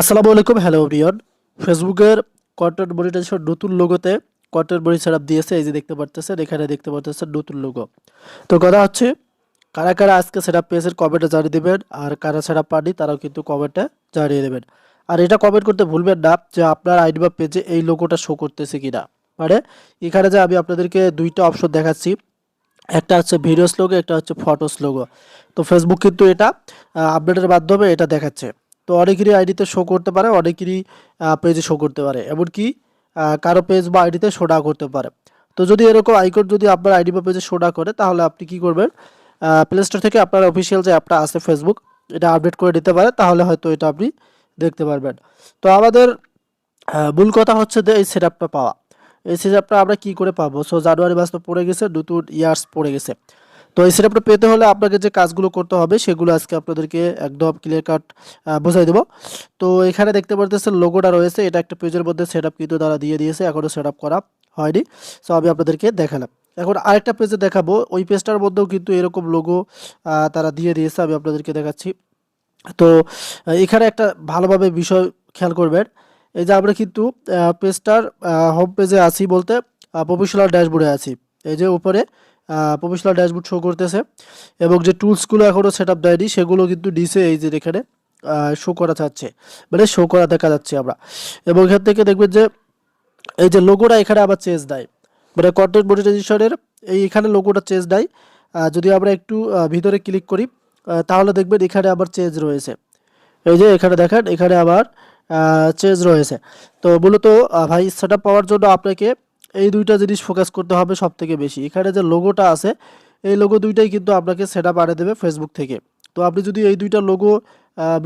আসসালামু আলাইকুম, হ্যালো রিয়ন ফেসবুকের কন্টেন্ট মনিটাইজেশন নতুন লোগোতে কন্টেন্ট মনি সেট দিয়েছে, এই যে দেখতে পারতেছেন, এখানে দেখতে পারতেছেন নতুন লোগো। তো কথা হচ্ছে, কারা কারা আজকে সেট আপ পেয়েছেন কমেন্টে জানিয়ে দেবেন, আর কারা সেট আপ পাননি তারাও কিন্তু কমেন্টে জানিয়ে দেবেন। আর এটা কমেন্ট করতে ভুলবেন না যে আপনার আইডি বা পেজে এই লোগোটা শো করতেছে কিনা। মানে এখানে যে আমি আপনাদেরকে দুইটা অপশন দেখাচ্ছি, একটা হচ্ছে ভিডিওস লোগো একটা হচ্ছে ফটোস লোগো তো ফেসবুক কিন্তু এটা আপডেটের মাধ্যমে এটা দেখাচ্ছে। তো অনেকেরই আইডিতে শো করতে পারে, অনেকেরই পেজে শো করতে পারে। এমনকি কারও পেজ বা আইডিতে শো না করতে পারে। তো যদি এরকম আইকন যদি আপনার আইডি বা পেজে শো না করে, তাহলে আপনি কি করবেন? প্লে স্টোর থেকে আপনার অফিসিয়াল যে অ্যাপটা আছে ফেসবুক এটা আপডেট করে দিতে পারে তাহলে হয়তো এটা আপনি দেখতে পারবেন। তো আমাদের মূল কথা হচ্ছে যে এই সেট পাওয়া। এই সেট আমরা কি করে পাবো? সো জানুয়ারি মাস তো পড়ে গেছে, নতুন ইয়ার্স পড়ে গেছে। তো এই সেটআপটা পেতে হলে আপনাকে যে কাজগুলো করতে হবে, সেগুলো আজকে আপনাদেরকে একদম ক্লিয়ার কাট বোঝাই দেবো। তো এখানে দেখতে পারতেছেন লোগোটা রয়েছে, এটা একটা পেজের মধ্যে সেটআপ কিন্তু তারা দিয়ে দিয়েছে এখনও সেটআপ করা হয়নি। সো আমি আপনাদেরকে দেখালাম। এখন আরেকটা পেজে দেখাবো, ওই পেজটার মধ্যেও কিন্তু এরকম লোগো তারা দিয়ে দিয়েছে, আমি আপনাদেরকে দেখাচ্ছি। তো এখানে একটা ভালোভাবে বিষয় খেয়াল করবেন, এই যে আমরা কিন্তু পেজটার হোম পেজে আছি বলতে প্রফেশনাল ড্যাশবোর্ডে আছি। এই যে উপরে প্রফেশনাল ড্যাশবোর্ড শো করতেছে। এবং যে টুলসগুলো এখনও সেট আপ দেয়নি, সেগুলো কিন্তু ডিসে এই যে এখানে শো করা যাচ্ছে। মানে শো করা দেখা যাচ্ছে আমরা। এবং এখান থেকে দেখবেন যে, এই যে লোগোটা এখানে আবার চেঞ্জ দেয়। মানে কন্টেন্ট মনিটাইজেশনের এই এখানে লোগোটা চেঞ্জ দেয়। যদি আমরা একটু ভিতরে ক্লিক করি তাহলে দেখবেন এখানে আবার চেঞ্জ রয়েছে। এই যে এখানে দেখেন, এখানে আবার চেঞ্জ রয়েছে। তো মূলত ভাই সেটা পাওয়ার জন্য আপনাকে এই দুইটা জিনিস ফোকাস করতে হবে সব থেকে বেশি। এখানে যে লোগোটা আছে, এই লোগো দুইটাই কিন্তু আপনাকে সেট আপ দেবে ফেসবুক থেকে। তো আপনি যদি এই দুইটা লোগো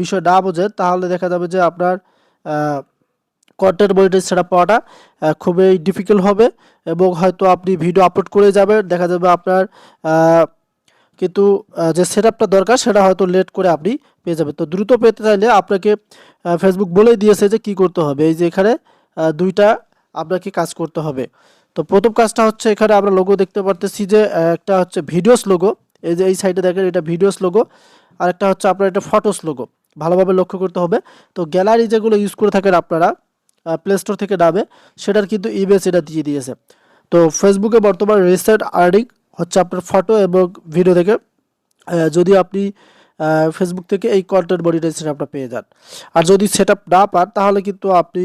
বিষয় না বোঝেন, তাহলে দেখা যাবে যে আপনার কন্টেন্ট মনিটাইজ সেট পাওয়াটা খুবই ডিফিকাল্ট হবে এবং হয়তো আপনি ভিডিও আপলোড করে যাবেন। দেখা যাবে আপনার কিন্তু যে সেট দরকার, সেটা হয়তো লেট করে আপনি পেয়ে যাবেন। তো দ্রুত পেতে চাইলে আপনাকে ফেসবুক বলেই দিয়েছে যে কি করতে হবে। এই যে এখানে দুইটা আপনাকে কাজ করতে হবে। তো প্রথম কাজটা হচ্ছে এখানে আমরা লোগো দেখতে পারতেছি যে একটা হচ্ছে ভিডিওস লোগো এই যে এই সাইডে দেখেন, এটা ভিডিওস লোগো আর একটা হচ্ছে আপনার এটা ফটোস লোগো ভালোভাবে লক্ষ্য করতে হবে। তো গ্যালারি যেগুলো ইউজ করে থাকেন আপনারা প্লে স্টোর থেকে নামে, সেটার কিন্তু ইমেজ এটা দিয়ে দিয়েছে। তো ফেসবুকে বর্তমান রিসেন্ট আর্নিং হচ্ছে আপনার ফটো এবং ভিডিও থেকে। যদি আপনি ফেসবুক থেকে এই কন্টেন্ট মনিটাইজেশন আপনার পেয়ে যান। আর যদি সেট না পান, তাহলে কিন্তু আপনি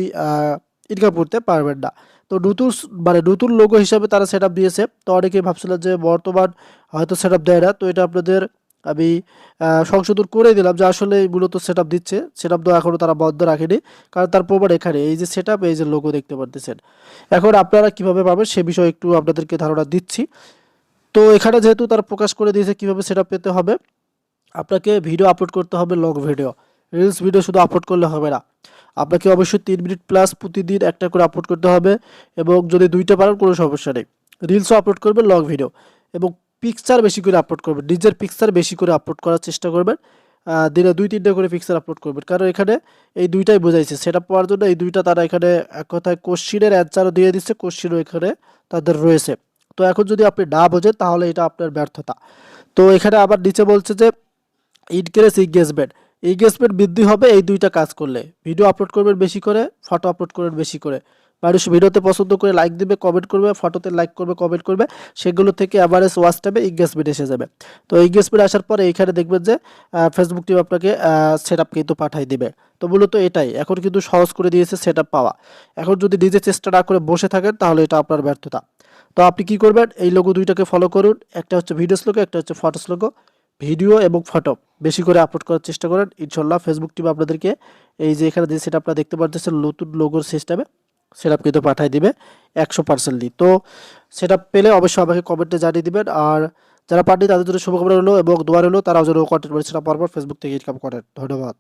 ইনকাম করতে পারবেন না। তো নতুন মানে নতুন লোগো হিসাবে তারা সেট দিয়েছে। তো অনেকেই ভাবছিলেন যে বর্তমান হয়তো সেট দেয় না। তো এটা আপনাদের আমি সংশোধন করে দিলাম যে আসলে মূলত সেট দিচ্ছে। সেট আপ দেওয়া এখনও তারা বন্ধ রাখেনি। কারণ তার প্রমাণ এখানে, এই যে সেট এই যে লোগো দেখতে পারতেছেন। এখন আপনারা কীভাবে পাবেন সে বিষয়ে একটু আপনাদেরকে ধারণা দিচ্ছি। তো এখানে যেহেতু তারা প্রকাশ করে দিয়েছে কীভাবে সেটা পেতে হবে, আপনাকে ভিডিও আপলোড করতে হবে লং ভিডিও রিলস ভিডিও শুধু আপলোড করলে হবে না। আপনাকে অবশ্যই তিন মিনিট প্লাস প্রতিদিন একটা করে আপলোড করতে হবে এবং যদি দুইটা পারেন কোনো সমস্যা নেই। রিলসও আপলোড করবেন লং ভিডিও এবং পিকচার বেশি করে আপলোড করবেন, নিজের পিকচার বেশি করে আপলোড করার চেষ্টা করবেন। দিনে দুই, তিনটা করে পিকচার আপলোড করবেন। কারণ এখানে এই দুইটাই বোঝাইছে সেটা পাওয়ার জন্য এই দুইটা তারা এখানে এক কথায় কোশ্চিনের অ্যান্সারও দিয়ে দিচ্ছে কোশ্চিনও এখানে তাদের রয়েছে। তো এখন যদি আপনি না বোঝেন, তাহলে এটা আপনার ব্যর্থতা। তো এখানে আবার নিচে বলছে যে ইনক্রিজ এঙ্গেজমেন্ট এঙ্গেজমেন্ট বৃদ্ধি হবে এই দুইটা কাজ করলে। ভিডিও আপলোড করবেন বেশি করে, ফটো আপলোড করবেন বেশি করে। মানুষ ভিডিওতে পছন্দ করে লাইক দেবে কমেন্ট করবে, ফটোতে লাইক করবে কমেন্ট করবে, সেগুলো থেকে অ্যাভারেজ ওয়াচ টাইমে এঙ্গেজমেন্ট এসে যাবে। তো এঙ্গেজমেন্ট আসার পরে এইখানে দেখবেন যে ফেসবুক টিম আপনাকে সেট আপ কিন্তু পাঠাই দিবে। তো মূলত এটাই, এখন কিন্তু সহজ করে দিয়েছে সেট পাওয়া। এখন যদি নিজে চেষ্টা না করে বসে থাকেন, তাহলে এটা আপনার ব্যর্থতা। তো আপনি কি করবেন? এই লোগো দুইটাকে ফলো করুন। একটা হচ্ছে ভিডিওস লোগো একটা হচ্ছে ফটোস লোগো ভিডিও এবং ফটো বেশি করে আপলোড করার চেষ্টা করেন। ইনশাল্লাহ ফেসবুক টিম আপনাদেরকে এই যে এখানে যে সেটা আপনারা দেখতে পাচ্ছেন নতুন লোগোর সিস্টেমে সেটা কিন্তু পাঠিয়ে দিবে একশো পার্সেন্টলি তো সেটা পেলে অবশ্যই আমাকে কমেন্টে জানিয়ে দিবেন। আর যারা পার্টি তাদের জন্য শুভকামনা রইল এবং দোয়ার হলো তারাও যেন কন্টেন্ট সেটা পরপর ফেসবুক থেকে ইনকাম করেন। ধন্যবাদ।